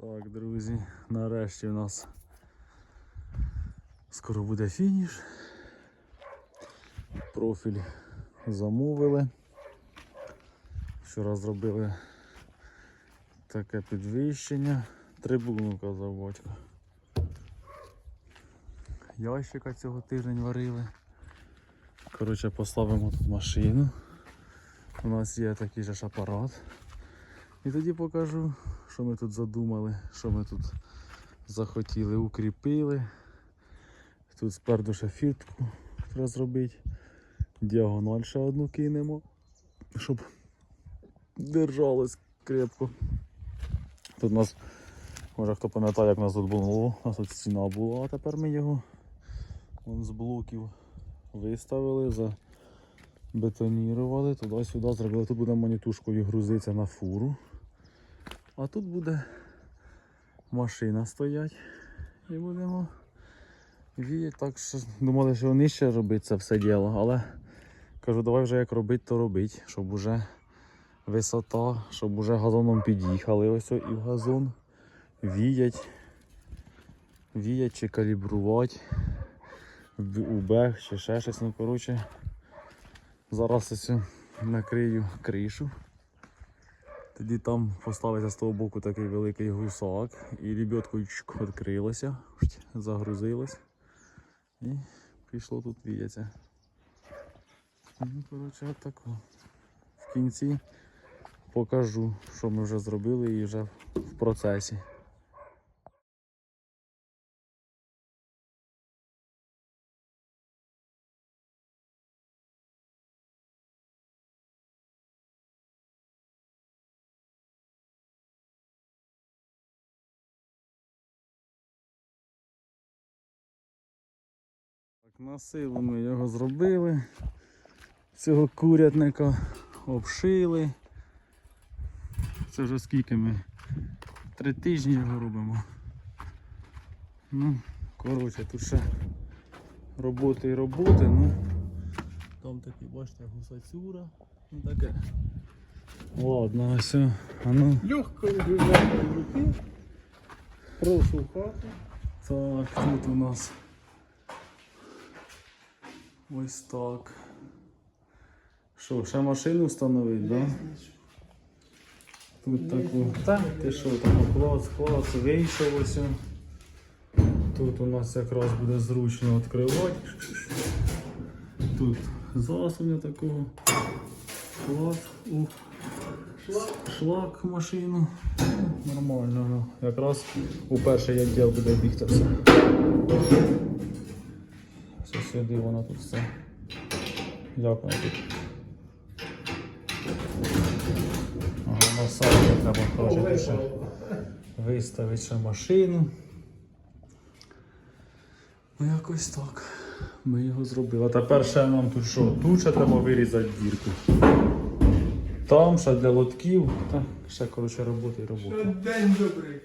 Так, друзі, нарешті у нас скоро буде фініш. Профіль замовили. Вчора зробили таке підвищення. Трибуну казав батько. Ящика цього тиждень варили. Коротше, поставимо тут машину. У нас є такий же ж апарат. І тоді покажу, що ми тут задумали, що ми тут захотіли, укріпили. Тут спереду ще фіртку треба зробити. Діагональ ще одну кинемо, щоб держалось крепко. Тут у нас, може хто пам'ятає, як нас тут було, у нас тут стіна була, а тепер ми його вон з блоків виставили, забетонірували, туди-сюди зробили. Тут буде манітушкою грузитися на фуру. А тут буде машина стоять і будемо віяти. Так що думали, що нижче робити це все діло, але кажу, давай вже як робити, то робити, щоб уже висота, щоб уже газоном під'їхали ось і в газон віять, віять чи калібрувати в- у бег чи ще щось. Ну коротше, зараз ось накрию кришу. Тоді там поставився з того боку такий великий гусак і ребятко відкрилося, загрузилось і пішло тут віяться. Ну, коротше, отако. В кінці покажу, що ми вже зробили і вже в процесі. На силу ми його зробили. Цього курятника обшили. Це вже скільки ми? Три тижні його робимо. Ну, коротше, тут ще роботи і роботи, ну там такі, бачите, гусацюра. Ну таке. Ладно, ось. А ну. Легкое движение руки. Прошу хату. Так, тут у нас ось так. Що, ще машину встановити, так? Да? Тут таку. Та, ти що, там клац, клац, вийшов ось. Тут у нас якраз буде зручно відкривати. Тут засуня такого. Клац, ух. Шлак машину. Ну, Нормально, ну. якраз у перший відділ буде бігти все. Сюди воно тут все. Як воно тут? Ага, на сайті треба коротше, ще виставити машину. Ну якось так. Ми його зробили. А тепер ще нам тут що? Ще треба вирізати дірку. Там ще для лотків. Та ще коротше роботи і роботи. День добрий.